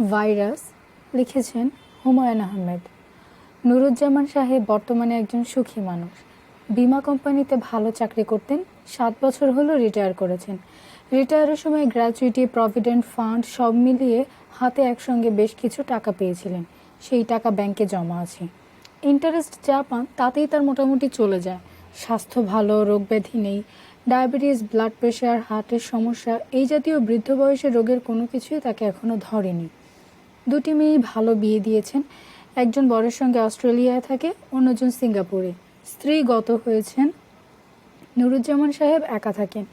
Virus লিখেছেন হুমায়ুন আহমেদ। নুরুজ্জামান সাহেব বর্তমানে একজন সুখী মানুষ। বিমা কোম্পানিতে ভালো চাকরি করতেন, সাত বছর হলো রিটায়ার করেছেন। রিটায়ারের সময় গ্র্যাচুইটি, প্রভিডেন্ট ফান্ড সব মিলিয়ে হাতে একসঙ্গে বেশ কিছু টাকা পেয়েছিলেন। সেই টাকা ব্যাংকে জমা আছে। ইন্টারেস্ট যা পান তাতেই তার মোটামুটি চলে যায়। স্বাস্থ্য ভালো রোগ ব্যাধি নেই, ডায়াবেটিস, ব্লাড প্রেশার, হার্টের সমস্যা, এই জাতীয় বৃদ্ধ বয়সের রোগের কোনো কিছুই তাকে এখনও ধরেনি। দুটি মেয়েই ভালো বিয়ে দিয়েছেন। একজন বরের সঙ্গে অস্ট্রেলিয়ায় থাকে, অন্যজন সিঙ্গাপুরে। স্ত্রী গত হয়েছেন। নুরুজ্জামান সাহেব একা থাকেন।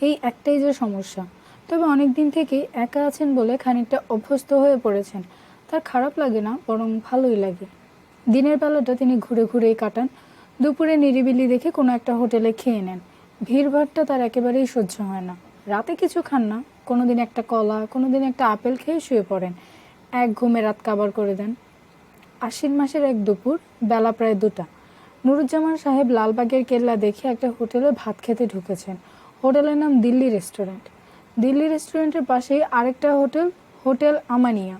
এই একটাই যে সমস্যা। তবে অনেক দিন থেকেই একা আছেন বলে খানিকটা অভ্যস্ত হয়ে পড়েছেন। তার খারাপ লাগে না, বরং ভালোই লাগে। দিনের বেলাটা তিনি ঘুরে ঘুরেই কাটান। দুপুরে নিরিবিলি দেখে কোনো একটা হোটেলে খেয়ে নেন। ভিড়ভাড়টা তার একেবারেই সহ্য হয় না। রাতে কিছু খান না। কোনোদিন একটা কলা, কোনোদিন একটা আপেল খেয়ে শুয়ে পড়েন। এক ঘুমে রাত কাবার করে দেন। আশ্বিন মাসের এক দুপুর, বেলা প্রায় দুটা। নুরুজ্জামান সাহেব লালবাগের কেল্লা দেখে একটা হোটেলে ভাত খেতে ঢুকেছেন। হোটেলের নাম দিল্লি রেস্টুরেন্ট। দিল্লি রেস্টুরেন্টের পাশেই আরেকটা হোটেল হোটেল আমানিয়া।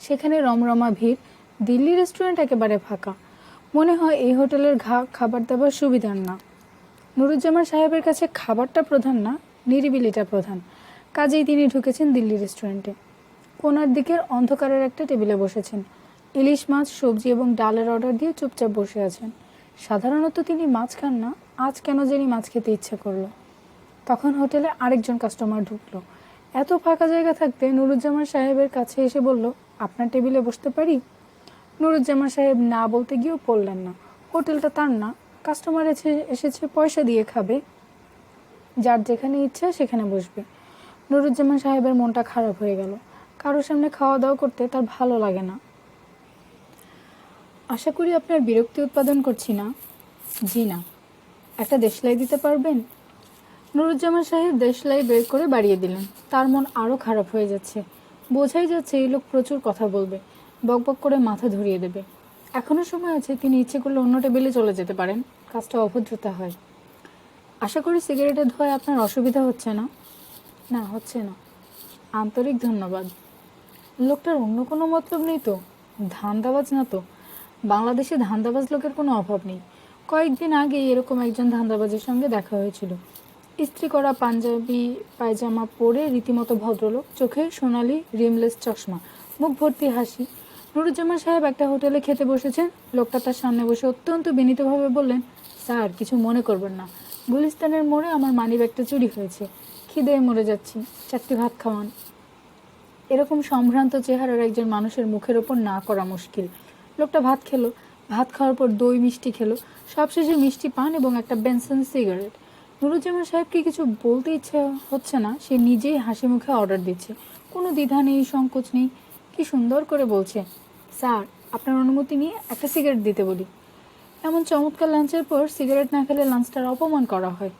সেখানে রমরমা ভিড়। দিল্লি রেস্টুরেন্ট একেবারে ফাঁকা। মনে হয় এই হোটেলের ঘা, খাবার দাবার সুবিধার না। নুরুজ্জামান সাহেবের কাছে খাবারটা প্রধান না, নিরিবিলিটা প্রধান। কাজেই তিনি ঢুকেছেন দিল্লি রেস্টুরেন্টে। কোনার দিকের অন্ধকারের একটা টেবিলে বসেছেন। ইলিশ মাছ, সবজি এবং ডালের অর্ডার দিয়ে চুপচাপ বসে আছেন। সাধারণত তিনি মাছ খান না, আজ কেন জানি মাছ খেতে ইচ্ছা করল। তখন হোটেলে আরেকজন কাস্টমার ঢুকলো। এত ফাঁকা জায়গা থাকতে নুরুজ্জামান সাহেবের কাছে এসে বলল, আপনার টেবিলে বসতে পারি? নুরুজ্জামান সাহেব না বলতে গিয়েও পড়লেন না। হোটেলটা তার না, কাস্টমার এসে, এসেছে পয়সা দিয়ে খাবে। যার যেখানে ইচ্ছা সেখানে বসবে। নুরুজ্জামান সাহেবের মনটা খারাপ হয়ে গেল। কারোর সামনে খাওয়া দাওয়া করতে তার ভালো লাগে না। আশা করি আপনার বিরক্তি উৎপাদন করছি না। জি না। একটা দেশলাই দিতে পারবেন? নুরুজ্জামান সাহেব দেশলাই বের করে বাড়িয়ে দিলেন। তার মন আরও খারাপ হয়ে যাচ্ছে। বোঝাই যাচ্ছে এই লোক প্রচুর কথা বলবে। বকবক করে মাথা ধরিয়ে দেবে। এখনও সময় আছে, তিনি ইচ্ছে করলে অন্য টেবিলে চলে যেতে পারেন। কাজটা অভদ্রতা হয়। আশা করি সিগারেটের ধোয়ায় আপনার অসুবিধা হচ্ছে না? না, হচ্ছে না। আন্তরিক ধন্যবাদ। লোকটার অন্য কোনো মতলব নেই তো? ধান্দাবাজ না তো? বাংলাদেশে ধান্দাবাজ লোকের কোনো অভাব নেই। কয়েকদিন আগে এরকম একজন ধান্দাবাজের সঙ্গে দেখা হয়েছিল। ইস্ত্রি করা পাঞ্জাবি, পায়জামা পরে রীতিমতো ভদ্রলোক, চোখে সোনালি, রিমলেস চশমা, মুখ ভর্তি হাসি। নুরুজ্জামান সাহেব একটা হোটেলে খেতে বসেছেন। লোকটা তার সামনে বসে অত্যন্ত বিনীতভাবে বললেন, স্যার, কিছু মনে করবেন না। গুলিস্তানের মোড়ে আমার মানিব্যাগটা চুরি হয়েছে। খিদে মরে যাচ্ছি। চারটি ভাত খাওয়ান। এরকম সম্ভ্রান্ত চেহারার একজন মানুষের মুখের ওপর না করা মুশকিল। লোকটা ভাত খেলো, ভাত খাওয়ার পর দই মিষ্টি খেলো, সবশেষে মিষ্টি পান এবং একটা বেনসন সিগারেট। নুরুজ্জামান সাহেবকে কিছু বলতে ইচ্ছে হচ্ছে না, সে নিজেই হাসি মুখে অর্ডার দিচ্ছে। কোনো দ্বিধা নেই, সংকোচ নেই। কি সুন্দর করে বলছে, স্যার, আপনার অনুমতি নিয়ে একটা সিগারেট দিতে বলি। এমন চমৎকার লাঞ্চের পর সিগারেট না খেলে লাঞ্চটার অপমান করা হয়।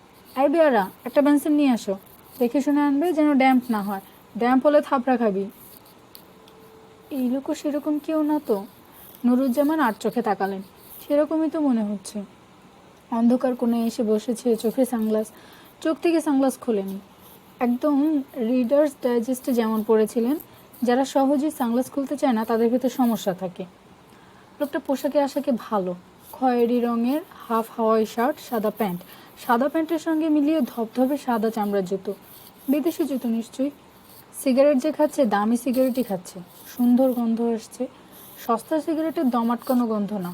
এই বেয়ারা, একটা বেনসন নিয়ে আসো। দেখে শুনে আনবে যেন ড্যাম্প না হয়। ড্যাম্প হলে থাপড়া খাবি। এই লোকও সেরকম কেউ না তো। নুরুজ্জামান আর চোখে তাকালেন। সেরকমই তো মনে হচ্ছে। অন্ধকার কোণে এসে বসেছে চোখে সানগ্লাস। চোখ থেকে সানগ্লাস খোলেনি। একদম রিডার্স ডাইজেস্টে যেমন পড়েছিলেন, যারা সহজেই সানগ্লাস খুলতে চায় না, তাদের ভিতরে সমস্যা থাকে। লোকটা পোশাকে আশাকে ভালো। খয়েরি রঙের হাফ হাওয়াই শার্ট, সাদা প্যান্ট। সাদা প্যান্টের সঙ্গে মিলিয়ে ধবধবে সাদা চামড়ার জুতো। বিদেশি জুতো নিশ্চয়ই। সিগারেট যে খাচ্ছে, দামি সিগারেটই খাচ্ছে। সুন্দর গন্ধ আসছে সস্তা সিগারেটের দম আটকানো গন্ধ না।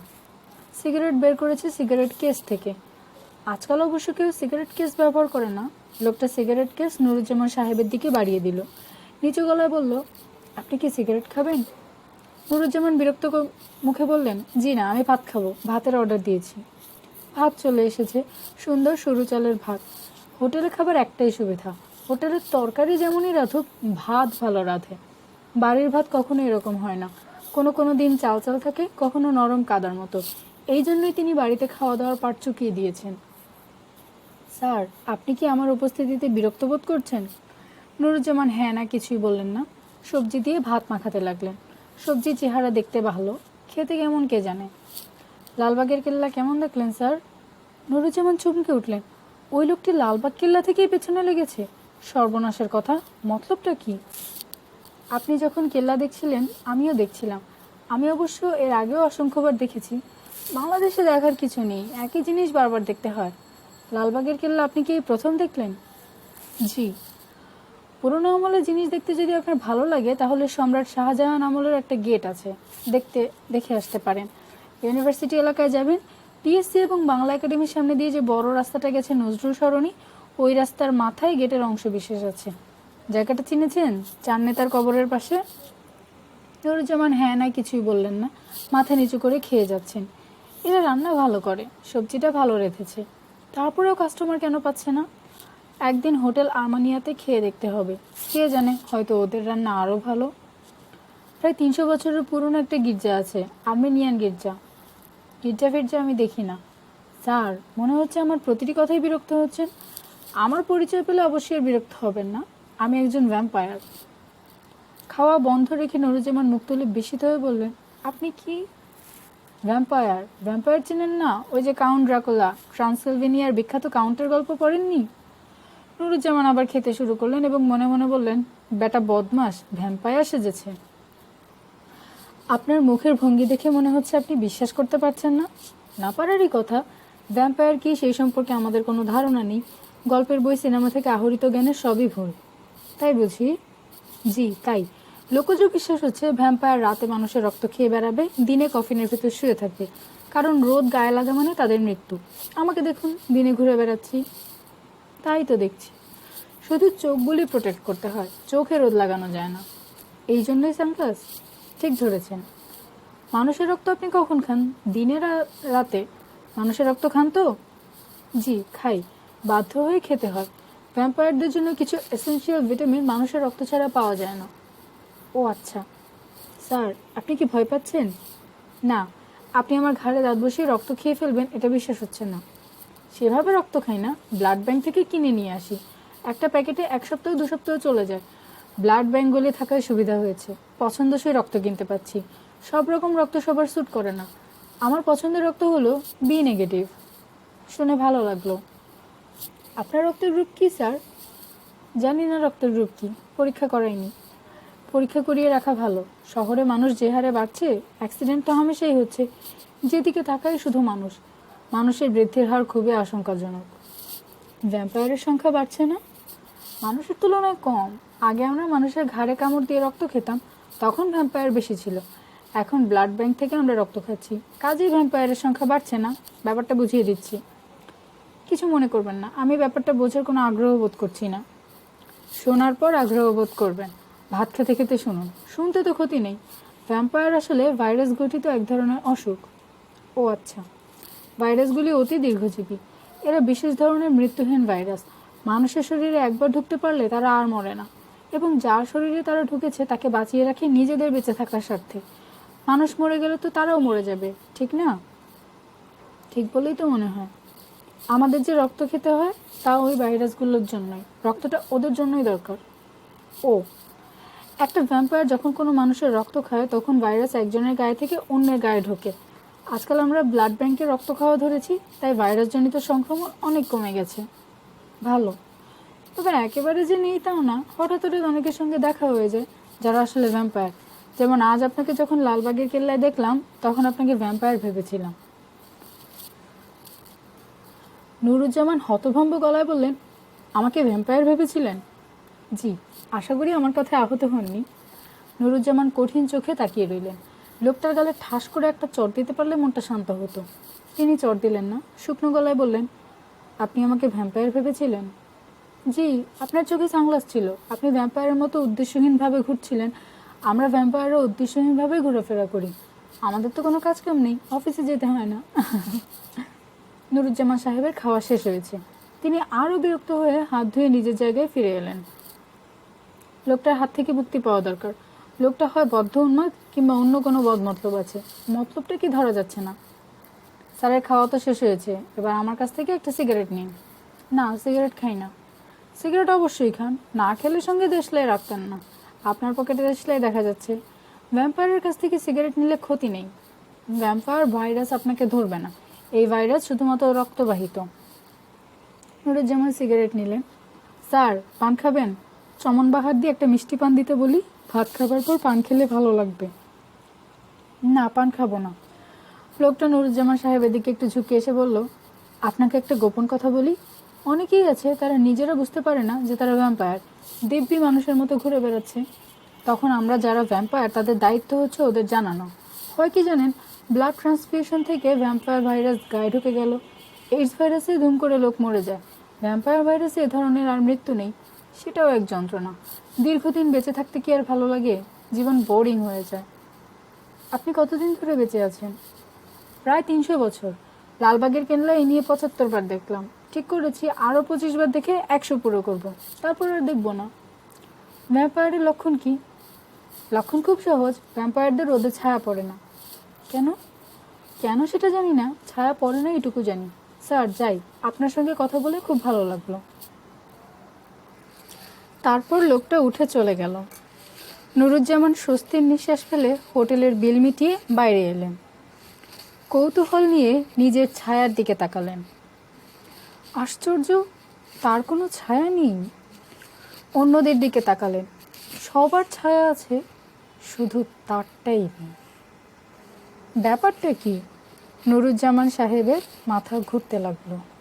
সিগারেট বের করেছে সিগারেট কেস থেকে। আজকাল অবশ্য কেউ সিগারেট কেস ব্যবহার করে না। লোকটা সিগারেট কেস নুরুজ্জামান সাহেবের দিকে বাড়িয়ে দিল। নিচু গলায় বলল, আপনি কি সিগারেট খাবেন? নুরুজ্জামান বিরক্ত মুখে বললেন, জি না, আমি ভাত খাব। ভাতের অর্ডার দিয়েছি। ভাত চলে এসেছে সুন্দর সরু চালের ভাত। হোটেলে খাবার একটাই সুবিধা হোটেলের তরকারি যেমনই রাঁধুক ভাত ভালো রাঁধে। বাড়ির ভাত কখনো এরকম হয় না। কোনো কোনো দিন চাল চাল থাকে, কখনো নরম কাদার মতো। এই জন্যই তিনি বাড়িতে খাওয়া দাওয়ার পাট চুকিয়ে দিয়েছেন। স্যার, আপনি কি আমার উপস্থিতিতে বিরক্ত বোধ করছেন? নুরুজ্জামান হ্যাঁ না, কিছুই বললেন না। সবজি দিয়ে ভাত মাখাতে লাগলেন। সবজির চেহারা দেখতে ভালো, খেতে কেমন কে জানে? লালবাগের কেল্লা কেমন দেখলেন, স্যার? নুরুজ্জামান চমকে উঠলেন। ওই লোকটি লালবাগ কেল্লা থেকেই পেছনে লেগেছে। সর্বনাশের কথা। মতলবটা কি? আপনি যখন কেল্লা দেখছিলেন, আমিও দেখছিলাম। আমি অবশ্য এর আগেও অসংখ্যবার দেখেছি। বাংলাদেশে দেখার কিছু নেই, একই জিনিস বারবার দেখতে হয়। লালবাগের কেল্লা আপনি কি প্রথম দেখলেন? জি। পুরোনো আমলের জিনিস দেখতে যদি আপনার ভালো লাগে, তাহলে সম্রাট শাহজাহান আমলের একটা গেট আছে। দেখতে, দেখে আসতে পারেন। ইউনিভার্সিটি এলাকায় যাবেন টিএসসি এবং বাংলা একাডেমির সামনে দিয়ে যে বড় রাস্তাটা গেছে নজরুল সরণি ওই রাস্তার মাথায় গেটের অংশ বিশেষ আছে। জায়গাটা চিনেছেন? চার নেতার কবরের পাশে? নুরুজ্জামান হ্যাঁ না কিছুই বললেন না। মাথা নিচু করে খেয়ে যাচ্ছেন। এরা রান্না ভালো করে, সবজিটা ভালো রেখেছে তারপরেও কাস্টমার কেন পাচ্ছে না? একদিন হোটেল আরমানিয়াতে খেয়ে দেখতে হবে। কে জানে, হয়তো ওদের রান্না আরও ভালো। প্রায় তিনশো বছরের পুরনো একটা গির্জা আছে, আর্মেনিয়ান গির্জা। গির্জা ফির্জা আমি দেখি না। স্যার, মনে হচ্ছে আমার প্রতিটি কথাই বিরক্ত হচ্ছেন। আমার পরিচয় পেলে অবশ্যই বিরক্ত হবেন না। আমি একজন ভ্যাম্পায়ার খাওয়া বন্ধ রেখে নুরুজ্জামান মুখ তুলে বিস্মিত হয়ে বললেন, আপনি কি? ভ্যাম্পায়ার ভ্যাম্পায়ার চেনেন না? ওই যে কাউন্ট ড্রাকুলা ট্রান্সিলভেনিয়ার বিখ্যাত কাউন্টের গল্প পড়েননি? নুরুজ্জামান আবার খেতে শুরু করলেন এবং মনে মনে বললেন, বেটা বদমাস ভ্যাম্পায়ার সেজেছে। আপনার মুখের ভঙ্গি দেখে মনে হচ্ছে আপনি বিশ্বাস করতে পারছেন না? না পারারই কথা। ভ্যাম্পায়ার কি সেই সম্পর্কে আমাদের কোনো ধারণা নেই। গল্পের বই, সিনেমা থেকে আহরিত জ্ঞানের সবই ভুল। তাই বুঝি? জি, তাই। লোকজ বিশ্বাস হচ্ছে, ভ্যাম্পায়ার রাতে মানুষের রক্ত খেয়ে বেড়াবে, দিনে কফিনের ভেতর শুয়ে থাকবে। কারণ রোদ গায়ে লাগা মানে তাদের মৃত্যু। আমাকে দেখুন, দিনে ঘুরে বেড়াচ্ছি। তাই তো দেখছি। শুধু চোখগুলি প্রোটেক্ট করতে হয়, চোখে রোদ লাগানো যায় না। এই জন্যই সানগ্লাস ঠিক ধরেছেন। মানুষের রক্ত আপনি কখন খান? দিনে রাতে? মানুষের রক্ত খান তো? জি, খাই। বাধ্য হয়ে খেতে হয়। ভ্যাম্পায়ারদের জন্য কিছু এসেনশিয়াল ভিটামিন মানুষের রক্ত ছাড়া পাওয়া যায় না। ও আচ্ছা। স্যার, আপনি কি ভয় পাচ্ছেন? না, আপনি আমার ঘাড়ে দাঁত বসিয়ে রক্ত খেয়ে ফেলবেন, এটা বিশ্বাস হচ্ছে না। সেভাবে রক্ত খাই না ব্লাড ব্যাংক থেকে কিনে নিয়ে আসি। একটা প্যাকেটে এক সপ্তাহ, দু সপ্তাহ চলে যায়। ব্লাড ব্যাঙ্কগুলি থাকায় সুবিধা হয়েছে। পছন্দসই রক্ত কিনতে পাচ্ছি। সব রকম রক্ত সবার স্যুট করে না। আমার পছন্দের রক্ত হলো বি নেগেটিভ শুনে ভালো লাগল। আপনার রক্তের গ্রুপ কী, স্যার? জানি না রক্তের গ্রুপ কী। পরীক্ষা করাইনি। পরীক্ষা করিয়ে রাখা ভালো। শহরে মানুষ যে হারে বাড়ছে, অ্যাক্সিডেন্ট তো হামেশাই হচ্ছে। যেদিকে তাকাই শুধু মানুষ। মানুষের বৃদ্ধির হার খুবই আশঙ্কাজনক। ভ্যাম্পায়ারের সংখ্যা বাড়ছে না? মানুষের তুলনায় কম। আগে আমরা মানুষের ঘাড়ে কামড় দিয়ে রক্ত খেতাম, তখন ভ্যাম্পায়ার বেশি ছিল। এখন ব্লাড ব্যাংক থেকে আমরা রক্ত খাচ্ছি। কাজেই ভ্যাম্পায়ারের সংখ্যা বাড়ছে না। ব্যাপারটা বুঝিয়ে দিচ্ছি। কিছু মনে করবেন না। আমি ব্যাপারটা বোঝার কোনো আগ্রহ বোধ করছি না। শোনার পর আগ্রহ বোধ করবেন। ভাত খেতে খেতে শুনুন। শুনতে তো ক্ষতি নেই। ভ্যাম্পায়ার আসলে ভাইরাস গঠিত এক ধরনের অসুখ। ও আচ্ছা। ভাইরাসগুলি অতি দীর্ঘজীবী। এরা বিশেষ ধরনের মৃত্যুহীন ভাইরাস মানুষের শরীরে একবার ঢুকতে পারলে তারা আর মরে না। এবং যার শরীরে তারা ঢুকেছে, তাকে বাঁচিয়ে রাখে নিজেদের বেঁচে থাকার স্বার্থে। মানুষ মরে গেলে তো তারাও মরে যাবে, ঠিক না? ঠিক বলেই তো মনে হয়। আমাদের যে রক্ত খেতে হয়, তা ওই ভাইরাসগুলোর জন্যই। রক্তটা ওদের জন্যই দরকার। ও, একটা ভ্যাম্পায়ার যখন কোনো মানুষের রক্ত খায়, তখন ভাইরাস একজনের গায়ে থেকে অন্যের গায়ে ঢোকে। আজকাল আমরা ব্লাড ব্যাংকে রক্ত খাওয়া ধরেছি, তাই ভাইরাসজনিত সংক্রমণ অনেক কমে গেছে। ভালো। তবে একেবারে যে নেই তাও না, হঠাৎ হঠাৎ অনেকের সঙ্গে দেখা হয়ে যায়, যারা আসলে ভ্যাম্পায়ার যেমন আজ আপনাকে যখন লালবাগের কেল্লায় দেখলাম, তখন আপনাকে ভ্যাম্পায়ার ভেবেছিলাম। নুরুজ্জামান হতভম্ব গলায় বললেন, আমাকে ভ্যাম্পায়ার ভেবেছিলেন? জি, আশা করি আমার কথায় আহত হননি। নুরুজ্জামান কঠিন চোখে তাকিয়ে রইলেন। লোকটার গালে ঠাস করে একটা চট দিতে পারলে মনটা শান্ত হতো। তিনি চট দিলেন না, শুকনো গলায় বললেন, আপনি আমাকে ভ্যাম্পায়ার ভেবেছিলেন? জি, আপনার চোখে সাংলাস ছিল। আপনি ভ্যাম্পায়ারের মতো উদ্দেশ্যহীনভাবে ঘুরছিলেন। আমরা ভ্যাম্পায়ারও উদ্দেশ্যহীনভাবে ঘোরাফেরা করি। আমাদের তো কোনো কাজ কাম নেই, অফিসে যেতে হয় না। নুরুজ্জামান সাহেবের খাওয়া শেষ হয়েছে। তিনি আরও বিরক্ত হয়ে হাত ধুয়ে নিজের জায়গায় ফিরে এলেন। লোকটার হাত থেকে মুক্তি পাওয়া দরকার। লোকটা হয় বদ্ধ উন্মাদ কিংবা অন্য কোনো বদ মতলব আছে। মতলবটা কি ধরা যাচ্ছে না। স্যারের খাওয়া তো শেষ হয়েছে, এবার আমার কাছ থেকে একটা সিগারেট নিন। না, সিগারেট খাই না। সিগারেট অবশ্যই খান। না খেলে সঙ্গে দেশলাই রাখতেন না। আপনার পকেটে দেশলাই দেখা যাচ্ছে। ভ্যাম্পায়ারের কাছ থেকে সিগারেট নিলে ক্ষতি নেই। ভ্যাম্পায়ার ভাইরাস আপনাকে ধরবে না। এই ভাইরাস শুধুমাত্র রক্তবাহিত। নুরুজ্জামান সিগারেট নিলেন। স্যার, পান খাবেন? চমন বাহার দিয়ে একটা মিষ্টি পান দিতে বলি, ভাত খাবার পর পান খেলে ভালো লাগবে। না, পান খাব না। লোকটা নুরুজ্জামান সাহেবের দিকে একটু ঝুঁকে এসে বলল, আপনাকে একটা গোপন কথা বলি। অনেকেই আছে, তারা নিজেরা বুঝতে পারে না যে তারা ভ্যাম্পায়ার দিব্যি মানুষের মতো ঘুরে বেড়াচ্ছে। তখন আমরা যারা ভ্যাম্পায়ার তাদের দায়িত্ব হচ্ছে ওদের জানানো। হয় কি জানেন ব্লাড ট্রান্সফিউশন থেকে ভ্যাম্পায়ার ভাইরাস গায়ে ঢুকে গেল। এইডস ভাইরাসে ধুম করে লোক মরে যায়। ভ্যাম্পায়ার ভাইরাসে এ ধরনের আর মৃত্যু নেই, সেটাও এক যন্ত্রণা। দীর্ঘদিন বেঁচে থাকতে কি আর ভালো লাগে? জীবন বোরিং হয়ে যায়। আপনি কতদিন ধরে বেঁচে আছেন? প্রায় তিনশো বছর। লালবাগের কেনলা এই নিয়ে পঁচাত্তর বার দেখলাম। ঠিক করেছি আরও পঁচিশ বার দেখে একশো পুরো করব। তারপর আর দেখব না। ভ্যাম্পায়ারের লক্ষণ কি? লক্ষণ খুব সহজ ভ্যাম্পায়ারদের রোদে ছায়া পড়ে না। কেন? কেন সেটা জানি না। ছায়া পড়ে না, এটুকু জানি। স্যার, যাই। আপনার সঙ্গে কথা বলে খুব ভালো লাগল। তারপর লোকটা উঠে চলে গেল। নুরুজ্জামান স্বস্তির নিঃশ্বাস ফেলে হোটেলের বিল মিটিয়ে বাইরে এলেন। কৌতূহল নিয়ে নিজের ছায়ার দিকে তাকালেন। আশ্চর্য, তার কোনো ছায়া নেই। অন্যদের দিকে তাকালেন। সবার ছায়া আছে, শুধু তারটাই নেই। ব্যাপারটা কি? নুরুজ্জামান সাহেবের মাথা ঘুরতে লাগল।